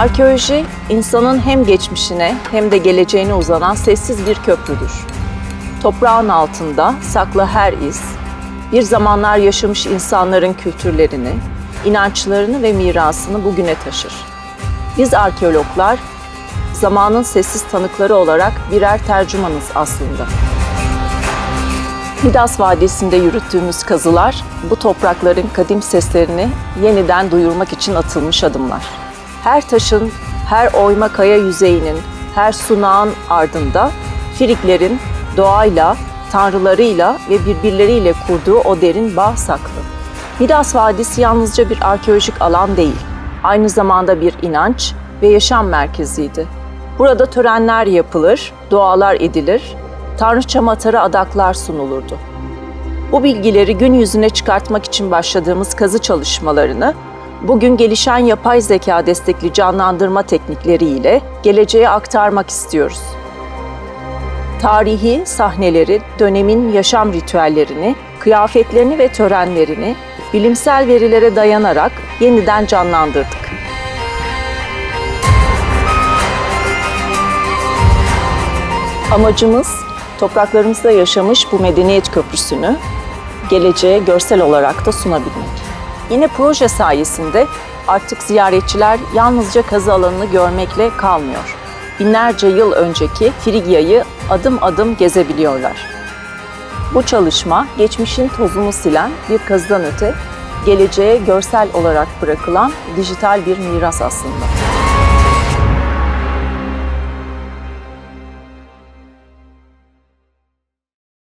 Arkeoloji, insanın hem geçmişine hem de geleceğine uzanan sessiz bir köprüdür. Toprağın altında saklı her iz, bir zamanlar yaşamış insanların kültürlerini, inançlarını ve mirasını bugüne taşır. Biz arkeologlar, zamanın sessiz tanıkları olarak birer tercümanız aslında. Midas Vadisi'nde yürüttüğümüz kazılar, bu toprakların kadim seslerini yeniden duyurmak için atılmış adımlar. Her taşın, her oyma kaya yüzeyinin, her sunağın ardında Friklerin doğayla, tanrılarıyla ve birbirleriyle kurduğu o derin bağ saklı. Midas Vadisi yalnızca bir arkeolojik alan değil, aynı zamanda bir inanç ve yaşam merkeziydi. Burada törenler yapılır, dualar edilir, tanrıça matarı adaklar sunulurdu. Bu bilgileri gün yüzüne çıkartmak için başladığımız kazı çalışmalarını bugün gelişen yapay zeka destekli canlandırma teknikleriyle geleceğe aktarmak istiyoruz. Tarihi sahneleri, dönemin yaşam ritüellerini, kıyafetlerini ve törenlerini bilimsel verilere dayanarak yeniden canlandırdık. Amacımız topraklarımızda yaşamış bu medeniyet köprüsünü geleceğe görsel olarak da sunabilmek. Yine proje sayesinde artık ziyaretçiler yalnızca kazı alanını görmekle kalmıyor. Binlerce yıl önceki Frigya'yı adım adım gezebiliyorlar. Bu çalışma geçmişin tozunu silen bir kazıdan öte geleceğe görsel olarak bırakılan dijital bir miras aslında.